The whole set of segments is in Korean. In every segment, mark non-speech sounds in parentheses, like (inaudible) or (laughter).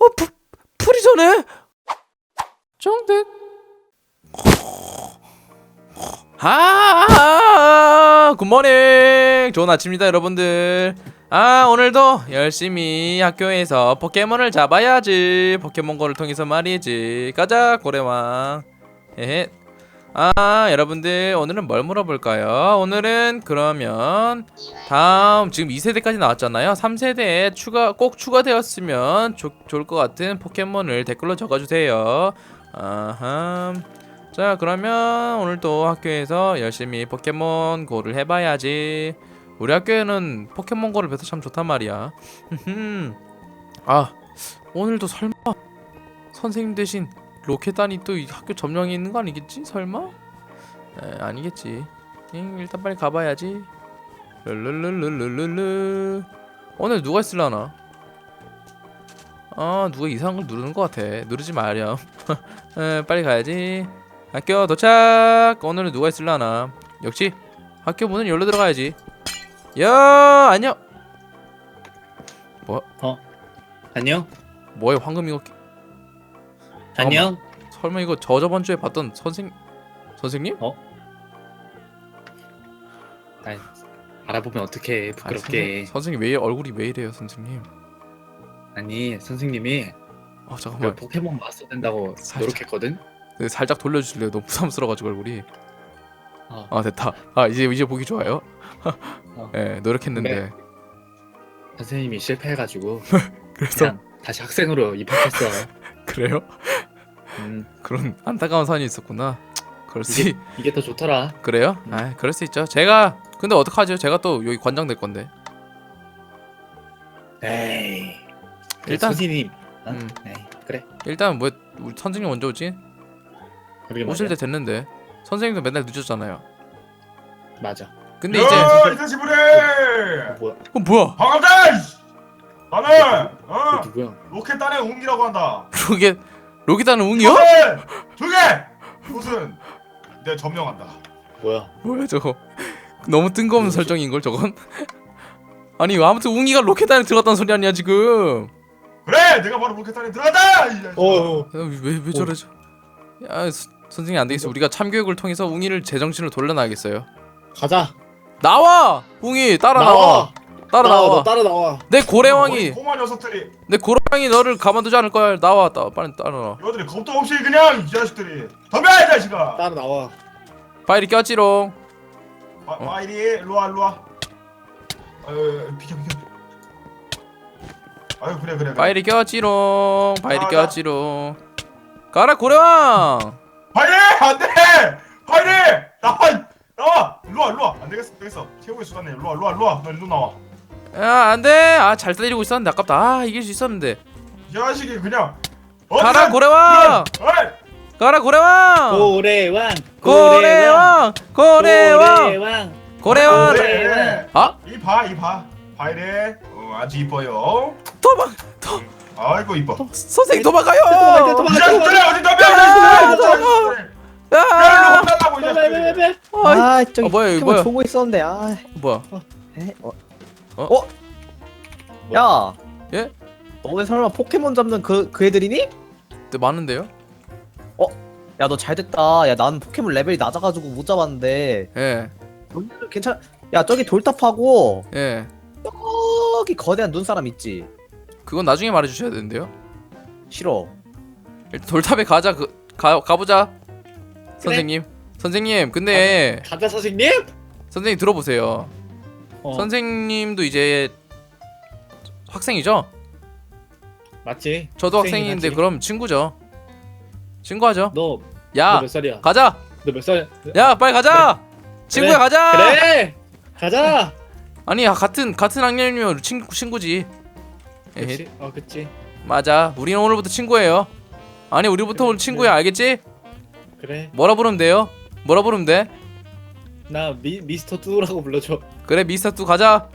어, 푸, 풀이잖아. 정득. 아, 굿모닝. 좋은 아침입니다, 여러분들. 아, 오늘도 열심히 학교에서 포켓몬을 잡아야지. 포켓몬고를 통해서 말이지. 가자, 고래왕. 헤헤. 아, 여러분들, 오늘은 뭘 물어볼까요? 오늘은 그러면 다음 지금 2세대까지 나왔잖아요. 3세대에 추가 꼭 추가되었으면 좋, 좋을 것 같은 포켓몬을 댓글로 적어주세요. 아하. 자 그러면 오늘도 학교에서 열심히 포켓몬 고를 해봐야지. 우리 학교에는 포켓몬 고를 배서 참 좋단 말이야. (laughs) 아 오늘도 설마 선생님 대신 로켓단이 또이 학교 점령에 있는 거 아니겠지? 설마? 에, 아니겠지. 응, 일단 빨리 가봐야지. 룰룰룰룰룰룰 오늘 누가 있을라나? 아 누가 이상한 걸 누르는 것 같아 누르지 마렴 (laughs) 에, 빨리 가야지 학교 도착 오늘은 누가 있을라나 역시 학교 문은 열로 들어가야지 야 안녕 안녕? 뭐야 황금 이거 끼- 안녕? 설마 이거 저 저번 주에 봤던 선생 선생님? 아, 알아보면 아니, 부끄럽게 선생, 선생님 왜 얼굴이 왜 이래요 선생님 아니 선생님이 아그 잠깐만 포켓몬 마스터 된다고 살짝. 노력했거든? 네, 살짝 돌려주실래요 너무 부담스러워가지고 얼굴이 어. 아 됐다 아 이제 이제 보기 좋아요 어. 예 노력했는데 네. 선생님이 실패해가지고 (laughs) 그래서 그냥 다시 학생으로 입학했어 (laughs) 그래요? 음, 그런 안타까운 사연이 있었구나. 그럴 수 있... 이게 더 좋더라 그래요? 음. 아, 그럴 수 있죠. 제가 근데 어떡하죠? 제가 또 여기 관장 될 건데. 에이 그래, 일단- 선생님 어? 음. 에이, 그래 일단 뭐 우리 선생님 언제 오지? 그러게 오실 때 됐는데. 선생님도 맨날 늦었잖아요. 맞아 근데 야, 이제 이 자식 부래! 어, 뭐야 어 뭐야? 이씨! 나는 너 어, 누구야 로켓단의 웅이라고 한다. (laughs) 로켓 로켓단은 웅이요? 조개! 이곳은 내가 점령한다. 뭐야 뭐야 저거? 너무 뜬금없는 설정인 걸 저건? (laughs) 아니 아무튼 웅이가 로켓단에 들어갔다는 소리 아니야 지금? 그래, 내가 바로 로켓단에 들어간다. 이 자식. 어 왜왜 왜 저러죠? 야 스- 선생님 안 되겠어. 우리가 참교육을 통해서 웅이를 제정신으로 돌려놔야겠어요. 가자 나와 웅이 따라 나와. 따라 나와. 너 따라 나와 내 고래왕이 꼬마 녀석들이 내 고래왕이 너를 가만두지 않을 거야. 나와, 나 빨리 따라 나와. 이것들이 겁도 없이 그냥 이 자식들이 덤벼 이 자식아. 따라 나와 파이리 꼈지롱. 아, 어. 마이리 일로 와 일로 와. 아유 비켜 비켜. 아유 그래 그래. 그래. 파이리 꼈지롱. 파이리 아, 나- 꼈지롱. 가라 고래왕. 파이리 안돼. 파이리 나와 나와 일로 와 일로 와. 안 되겠어 안 되겠어. 최고의 수단네 일로 와 일로 와 일로 와. 너 일로 나와. 야 안돼. 아 잘 때리고 있었는데 아깝다. 아 이길 수 있었는데. 이 자식이 그냥 가라 고래왕. 어이! 가라 고래왕. 고래왕 고래왕. 고래왕. 고래왕 고래왕. 아 이봐 이봐 어, 아주 이뻐요 도망. 도, 아이고 이뻐 선생님 도망가요. 이 자식들이 어디 아, 자식들 야아 저기 어, 뭐야, 이거 뭐야? 거 있었는데 아 뭐야? 에? 어? 어? 어? 야 예? 너네 설마 포켓몬 잡는 그, 그 애들이니? 네, 많은데요? 야 너 잘됐다 야 나는 포켓몬 레벨이 낮아가지고 못 잡았는데 예. 너네들 괜찮 야 저기 돌탑하고 예. 저기 거대한 눈사람 있지 그건 나중에 말해 주셔야 되는데요. 싫어 일단 돌탑에 가자. 그 가, 가보자. 선생님. 선생님. 근데 가자 선생님 선생님 들어보세요. 어, 선생님도 이제 학생이죠? 맞지 저도 학생이긴 학생인데 하지. 그럼 친구죠. 친구하죠. 너 야, 너몇 살이야 가자. 너 몇 살이야 야, 빨리 가자. 친구야. 가자. 그래 가자 아니 같은 같은 학년이면 친구 친구지. 에헤, 그치 어 그치 맞아. 우리는 오늘부터 친구예요. 아니 우리부터 그래, 오늘 친구야 알겠지? 그래 뭐라 부르면 돼요? 뭐라 부르면 돼? 나 미, 미스터 뚜라고 불러줘 그래 미스터 뚜 가자.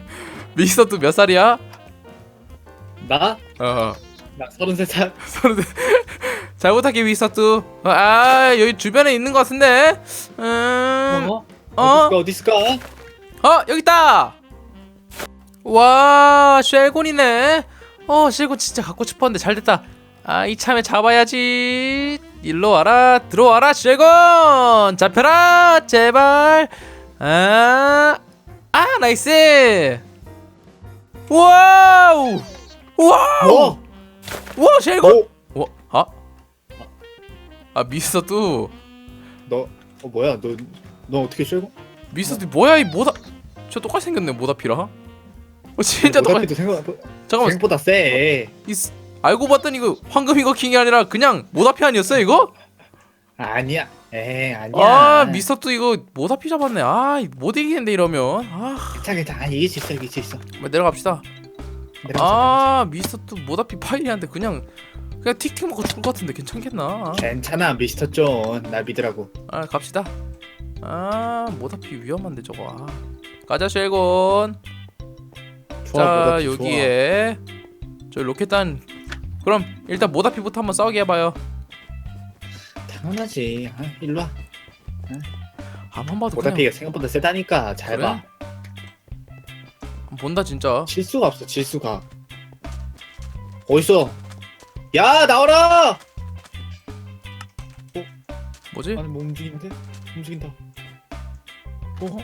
(laughs) 미스터 뚜 몇 살이야? 나? 어. 나 서른 세살 (laughs) 서른 세- 잘 부탁해 미스터 뚜. 아 여기 주변에 있는 것 같은데. 음. 어? 어? 어디 있을까 어디 있을까? 어 여기 있다. 와 쉘곤이네. 어 실고 진짜 갖고 싶었는데 잘 됐다 아 이참에 잡아야지 일로 와라 들어와라 실곤 잡혀라 제발 아아 나이스 와우 와우 어? 와 실곤 오! 와 아? 아 미스터 뚜 너, 어 뭐야? 너, 너 어떻게 쉐고? 미스터 뚜 뭐야 이 모다 저 똑같이 생겼네 모다피라 어 진짜 똑같이 모다피도 생각, 잠깐만 생각보다 세. 이 스- 알고 봤더니 이거 황금 이거 킹이 아니라 그냥 모다피 아니었어 이거? 아니야. 에이 아니야. 아 미스터 뚜 이거 모다피 잡았네 아 못 이기겠는데 이러면 아 괜찮아 괜찮아. 이길 수 있어 이길 수 있어. 뭐 내려갑시다 내려가자, 아 미스터 뚜 모다피 파이리한테 그냥 그냥 틱틱 먹고 죽을 것 같은데 괜찮겠나 괜찮아 미스터 존나 믿으라고. 아 갑시다 아 모다피 위험한데 저거 아. 가자 쉘곤 좋아, 자 모다피 여기에 저 로켓단 그럼 일단 모다피부터 한번 싸우게 해봐요. 당연하지. 아, 일로 와. 한번 봐도 모다피가 생각보다 세다니까 잘 그래? 봐. 본다 진짜 질 수가 없어 질 수가. 어딨어? 야 나와라! 뭐지? 아니 뭐 움직이는데? 움직인다. 어?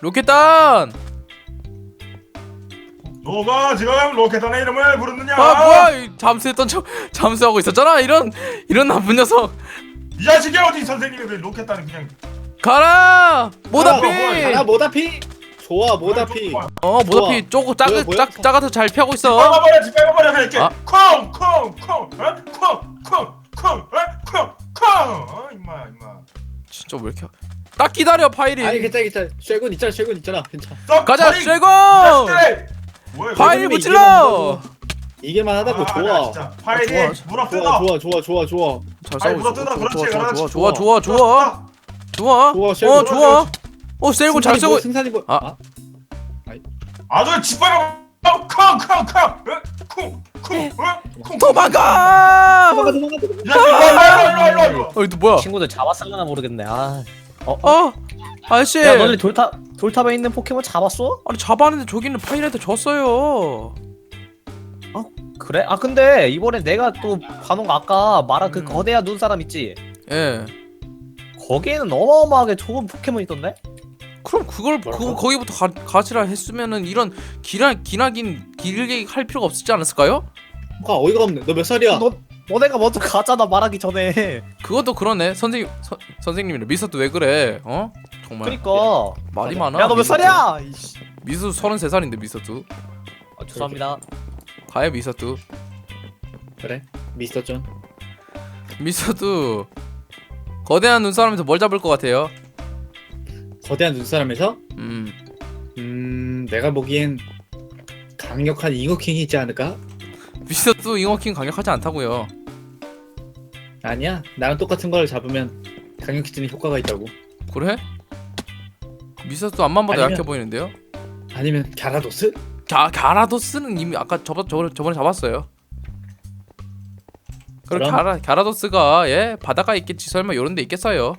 로켓단! 너가 지금 로켓단의 이름을 부르느냐? 아 뭐야? 이 잠수했던 척 잠수하고 있었잖아? 이런 이런 나쁜 녀석. 이 자식이 어디 선생님이? 왜 로켓단을 그냥 가라! 모다피! 아, 뭐야, 야 모다피. 좋아 모다피. 어 모다피. 쪼고 작, 뭐야, 뭐야? 작, 작아서 잘 피하고 있어. 빨아버려 빨아버려 이렇게. 아. 콩콩콩 콩콩콩콩콩콩 어? 임마 임마. 진짜 왜 이렇게 딱 기다려 파일이. 아니 괜찮아 괜찮아. 쉐군 있잖아 쉐군 있잖아. 괜찮아. 썩 가자 자식들! 뭐야 이거? 파일 붙일러. 이게만 하다고 아, 나 좋아. 진짜. 파일이 좋아. 물어 좋아 뜯어. 좋아 좋아 좋아 좋아. 잘 파일 싸우고 물어. 있어. 뜯어 그렇지 좋아 그렇지. 좋아 좋아 좋아. 좋아. 좋아 좋아, 쉐고, 어 좋아 어 셀곤 잘 쓰고. 승산이 뭐? 아. 아주 짓밟아. 콩콩콩콩콩콩콩 도망가! 도망가 도망가. 야 일로 일로 일로 일로 어이 또 뭐야? 친구들 잡았을려나 모르겠네. 아. 어? 어 아저씨 야 너네 돌탑 돌탑에 있는 포켓몬 잡았어? 아니 잡았는데 저기는 파일한테 졌어요 그래? 아 근데 이번에 내가 또거 아까 말한 그 음. 거대한 눈사람 있지? 예 거기에는 어마어마하게 좋은 포켓몬 있던데? 그럼 그걸? 그거 거기부터 가, 가지라 했으면은 이런 기나 기나긴 길게 할 필요가 없었지 않았을까요? 아 어이가 없네. 너 몇 살이야? 너 너네가 먼저 가잖아 말하기 전에. 그것도 그러네. 선생님 선 선생님이래 미스도 왜 그래? 어? 정말. 그니까. 말이. 많아? 야 너몇 살이야? 이씨. 미스 33살인데 미스도 아, 죄송합니다. 가요 미스도 그래? 미스터 존. 미스도 거대한 눈사람에서 뭘 잡을 것 같아요? 거대한 눈사람에서? 음. 음 내가 보기엔 강력한 잉어킹이 있지 않을까? 미스도 잉어킹 강력하지 않다고요 아니야 나랑 똑같은 걸 잡으면 강력해지는 효과가 있다고. 그래? 미스도 앞만 봐도 아니면- 약해 보이는데요? 아니면 갸라도스? 갸 갸라도스는 이미 아까 저번 저번에, 저번에 잡았어요. 그럼 그럼? 갸라 갸라도스가 예 바다가 있겠지 설마 이런 데 있겠어요?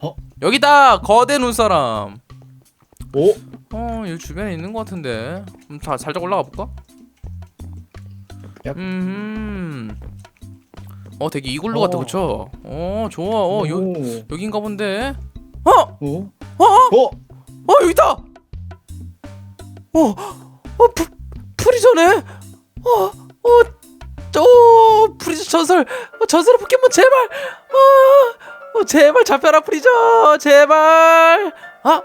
어? 여기다 거대 눈사람. 오어 여기 주변에 있는 것 같은데. 음, 다 살짝 올라가 볼까? 얍. 음. 어 되게 이글루 같아 어. 그쵸? 어 좋아. 어 여, 오. 여긴가 본데. 어? 오. 어? 어? 어? 어 여기 있다. 어, 어 프, 프리저네. 어, 어, 저 프리저 전설, 어, 전설의 포켓몬 제발, 어, 어 제발 잡혀라 프리저, 제발. 아,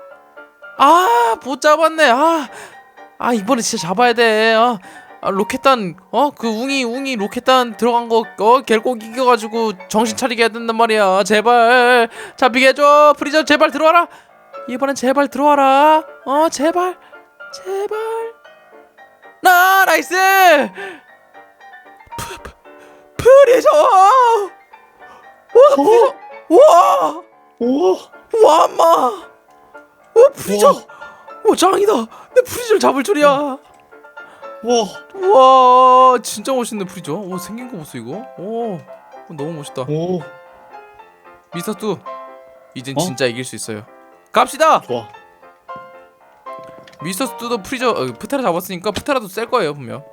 아, 못 잡았네. 아, 아 이번에 진짜 잡아야 돼. 아, 아 로켓단, 어, 그 웅이 웅이 로켓단 들어간 거, 어, 결국 이겨가지고 정신 차리게 해야 된단 말이야. 제발 잡히게 해줘, 프리저 제발 들어와라. 이번엔 제발 들어와라. 어 제발 제발. 나 나이스. 프, 프, 프리저. 와 프리저. 와. 오. 와 엄마. 와 프리저. 와 짱이다. 내 프리저를 잡을 줄이야. 와. 와 진짜 멋있네 프리저. 오 생긴 거 보소 이거. 오 너무 멋있다. 오. 미스터 뚜. 이젠 어? 진짜 이길 수 있어요. 갑시다. 좋아. 미스터 뚜도 프리저 어, 프테라 잡았으니까 프테라도 셀 거예요 분명.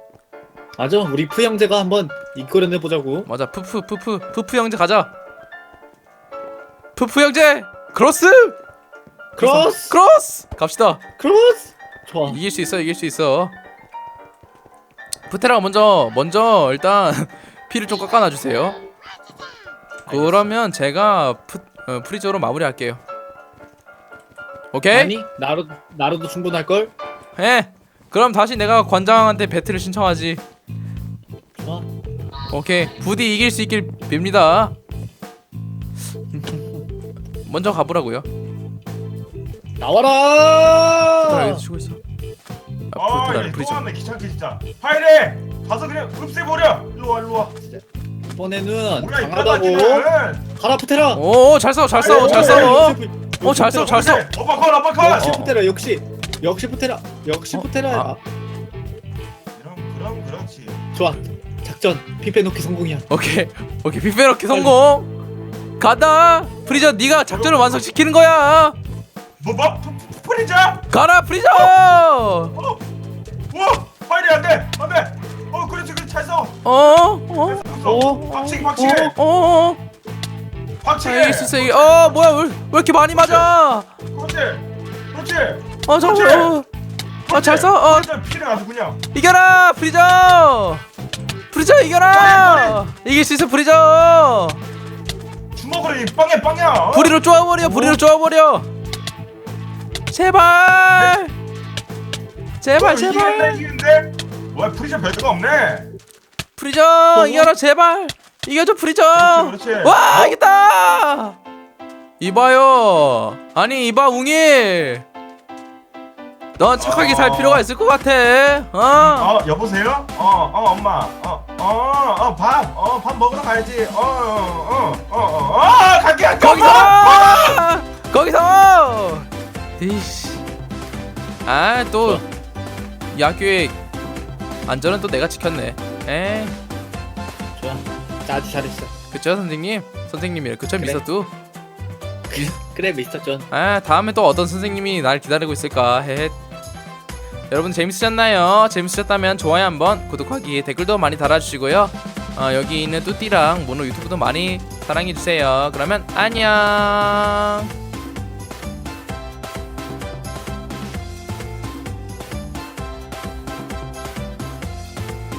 맞아 우리 푸 형제가 한번 이끌어내 보자고 맞아 푸푸 푸푸 푸푸 형제 가자 푸푸 형제 크로스 크로스 크로스 갑시다 크로스 좋아 이길 수 있어 이길 수 있어 푸테라가 먼저 먼저 일단 (laughs) 피를 좀 깎아놔 주세요. 그러면 제가 푸, 어, 프리저로 마무리할게요. 오케이? 아니 나로 나로도 충분할 걸? 예. 그럼 다시 내가 관장한테 배틀을 신청하지. 좋아. 오케이. 부디 이길 수 있길 빕니다. 먼저 가보라고요. 나와라! 여기서 치고 있어 아, 얘또 프리저 왔네 귀찮게 진짜. 파이레 가서 그냥 흡수해버려. 일로 와, 일로 와. 이번에는 뭐야 이 강하다고 빨간기는. 가라 푸테라 오 잘 싸워 잘 싸워 잘 싸워 어, 잘 싸워, 잘 싸워. 어퍼컷, 어퍼컷. 역시 푸테라 역시 역시 푸테라 역시 어? 푸테라 아. 그럼, 그럼 그렇지. 좋아 작전 피 빼놓기 성공이야 오케이 오케이 빅베럭키 성공 간다 프리저 네가 작전을 완성시키는 거야 뭐, 뭐, 푸- 푸- 프리저? 가라 프리저 어, 우와, 파이레 안 돼, 안 돼. 어, 그렇지, 그렇지, 잘 써. 어어어? 어? 박치기, 박치기, 어, 박치기. 자, 이길 수 있어 이게 어 뭐야 왜, 왜 이렇게 많이 맞아? 그렇지, 그렇지. 어저어잘 써? 어. 완전 피를 아주 그냥. 이겨라 프리저. 프리저 이겨라. 이길 수 있어 프리저. 주먹으로 이 빵야, 빵야. 어? 부리로 쪼아버려 부리로 쪼아버려. 제발 제발 제발 이기는데. 뭐야, 프리저 별드가 없네. 프리저 이겨라 제발 이겨줘 프리저 그렇지, 그렇지. 와 이겼다 이봐요 아니 이봐 웅이 넌 착하게 살 어. 필요가 있을 것 같아 어 어, 여보세요? 어, 어, 엄마. 어, 어, 어, 밥. 어, 밥 먹으러 가야지. 어, 어, 어, 어, 어, 어, 갈게, 갈게. 거기서! 거기서 이씨 아또 이 학교의 안전은 또 내가 지켰네. 에 좋아. 자, 아주 잘했어. 그쵸 선생님? 선생님이 그쵸 그래. 미스터 (laughs) 그래 미스터 존. 아 다음에 또 어떤 선생님이 날 기다리고 있을까? 헤헷 여러분 재밌으셨나요? 재밌으셨다면 좋아요 한번 구독하기 댓글도 많이 달아주시고요. 어, 여기 있는 뚜띠랑 모노 유튜브도 많이 사랑해주세요. 그러면 안녕